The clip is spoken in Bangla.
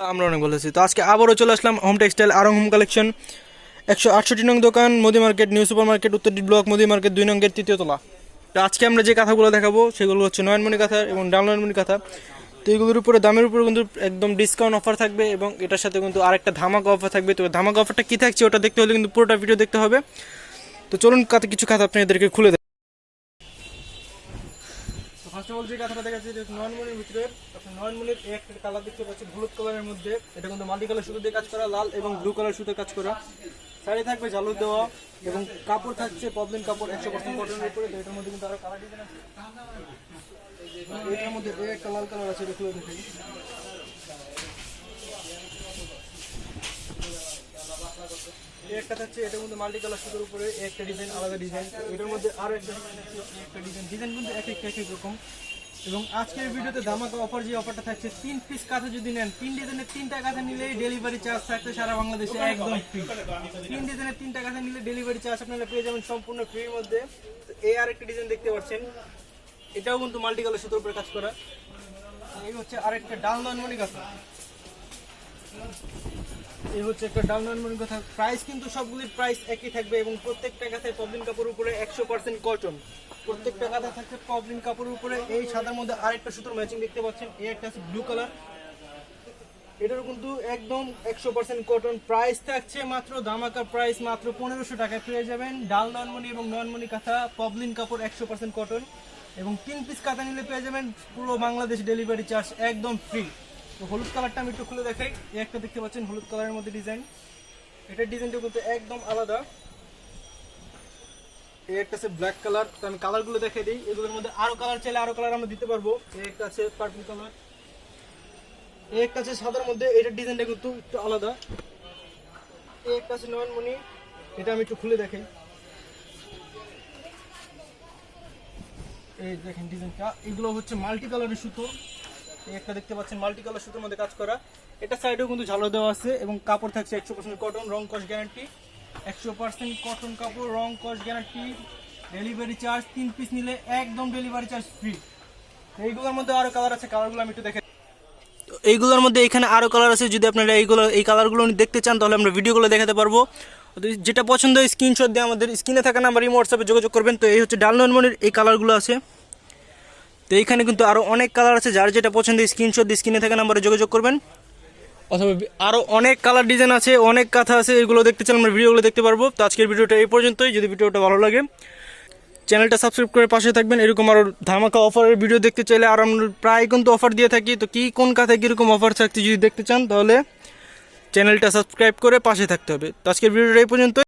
আমরা অনেক ভালো আছি। তো আজকে আবারও চলে আসলাম home textile Aarong home collection একশো আটষট্টি নং দোকান, Modi market, new super market উত্তরটি ব্লক, মোদি মার্কেট, দুই নঙ্গের তৃতীয় তলা। তো আজকে আমরা যে কাঁথাগুলো দেখাবো, সেগুলো হচ্ছে নয়নমণি কাঁথা এবং ডাল নয়নমণি কাঁথা। তো এগুলোর উপরে, দামের উপরে কিন্তু একদম ডিসকাউন্ট অফার থাকবে এবং এটার সাথে কিন্তু আরেকটা ধামাকা অফার থাকবে। তো ধামাকা অফারটা কী থাকছে, ওটা দেখতে হলে কিন্তু পুরোটা ভিডিও দেখতে হবে। তো চলুন কাতে কিছু খাতা আপনাদেরকে খুলে ফার্স্ট অফ অল যে কথাটা দেখাচ্ছি ভিতরে আপনি নয়নমণির এক কালার দেখতে পাচ্ছেন হলুদ কালারের মধ্যে। এটা কিন্তু মাল্টি কালার সুতো দিয়ে কাজ করা, লাল এবং ব্লু কালার সুতো কাজ করা। শাড়ি থাকবে ঝালুর দেওয়া এবং কাপড় থাকছে পবলিন কাপড়, একশো পার্সেন্ট কটনের উপরে। এটার মধ্যে কিন্তু আরও কালার ডিজাইন আছে। এটার মধ্যে এক লাল কালার আছে দেখুন। একটা থাকছে এটার মধ্যে মাল্টি কালার সুতোর উপরে একটা ডিজাইন আলাদা ডিজাইন এটার মধ্যে আরও একটা ডিজাইন একটা ডিজাইন কিন্তু এক একটা এক এক রকম। এবং আজকের ভিডিওতে ধামাকা অফার যে অফারটা থাকছে, তিন পিস কাঁথা যদি নেন, তিন ডিজাইনের তিনটা কাঁথা নিলেই ডেলিভারি চার্জ থাকছে সারা বাংলাদেশে একদম ফ্রি তিন ডিজাইনের তিনটা কাঁথা নিলে ডেলিভারি চার্জ আপনারা পেয়ে যাবেন সম্পূর্ণ ফ্রির মধ্যে। এই আরেকটা ডিজাইন দেখতে পাচ্ছেন। এটাও কিন্তু মাল্টি কালার সুতোর উপরে কাজ করা। এই হচ্ছে আরেকটা ডাল নয়নমণি কাঁথা। এই হচ্ছে একটা ডাল নয়নমণি কথা। প্রাইস কিন্তু সবগুলির প্রাইস একই থাকবে এবং প্রত্যেকটা কাঁথায় পবলিন কাপড়ের উপরে একশো পার্সেন্ট কটন প্রত্যেকটা কাঁথা থাকছে পবলিন কাপড়ের উপরে এই সাদার মধ্যে আরেকটা সুতোর ম্যাচিং দেখতে পাচ্ছেন। এই একটা আছে ব্লু কালার এটার কিন্তু একদম একশো পার্সেন্ট কটন প্রাইস থাকছে মাত্র দামাকা প্রাইস মাত্র পনেরোশো টাকায় পেয়ে যাবেন। ডাল নয়নমণি এবং নয়নমণি কাঁথা পবলিন কাপড় একশো পার্সেন্ট কটন এবং তিন পিস কাঁথা নিলে পেয়ে যাবেন পুরো বাংলাদেশ ডেলিভারি চার্জ একদম ফ্রি তো হলুদ কালারটা আমি একটু খুলে দেখাই। এই একটা দেখতে পাচ্ছেন হলুদ কালারের মধ্যে ডিজাইন। এটার ডিজাইনটা কিন্তু একদম আলাদা। এই একটা আছে ব্ল্যাক কালার। তো আমি কালারগুলো দেখে দিই। এগুলোর মধ্যে আরও কালার চাইলে আরও কালার আমরা দিতে পারব। এই একটা আছে পার্পল কালার এই একটা আছে সাদার মধ্যে। এটার ডিজাইনটা কিন্তু একটু আলাদা। এই একটা আছে নয়নমণি। এটা আমি একটু খুলে দেখাই। এই দেখেন ডিজাইনটা। এগুলো হচ্ছে মাল্টি কালারের সুতো। একটা দেখতে পাচ্ছেন মাল্টি কালার সুতোর মধ্যে কাজ করা। এটা সাইডেও কিন্তু ঝালো দেওয়া আছে এবং কাপড় থাকছে একশো পার্সেন্ট কটন রং কস গ্যারান্টি একশো পার্সেন্ট কটন কাপড়, রং কস গ্যারান্টি ডেলিভারি চার্জ তিন পিস নিলে একদম ডেলিভারি চার্জ ফ্রি এইগুলোর মধ্যে আরও কালার আছে কালারগুলো আমি একটু দেখে এইগুলোর মধ্যে এখানে আরও কালার আছে, যদি আপনারা এইগুলো এই কালারগুলো দেখতে চান, তাহলে আমরা ভিডিওগুলো দেখাতে পারব। যেটা পছন্দ স্ক্রিনশট দিয়ে আমাদের স্ক্রিনে থাকা নাম্বার এই হোয়াটসঅ্যাপে যোগাযোগ করবেন। তো এই হচ্ছে ডাল এই কালারগুলো আছে। তো এইখানে কিন্তু আরও অনেক কালার আছে, যার যেটা পছন্দ স্ক্রিনশট দিয়ে স্ক্রিনে থাকা নাম্বারে যোগাযোগ করবেন। অথবা আরও অনেক কালার ডিজাইন আছে, অনেক কথা আছে, এগুলো দেখতে চান আমরা ভিডিওগুলো দেখতে পারব। তো আজকের ভিডিওটা এই পর্যন্তই। যদি ভিডিওটা ভালো লাগে চ্যানেলটা সাবস্ক্রাইব করে পাশে থাকবেন। এরকম আরও ধামাকা অফারের ভিডিও দেখতে চাইলে আর আমরা প্রায় কিন্তু অফার দিয়ে থাকি। তো কী, কোন কাথায় কীরকম অফার থাকছে যদি দেখতে চান, তাহলে চ্যানেলটা সাবস্ক্রাইব করে পাশে থাকতে হবে। তো আজকের ভিডিওটা এই পর্যন্ত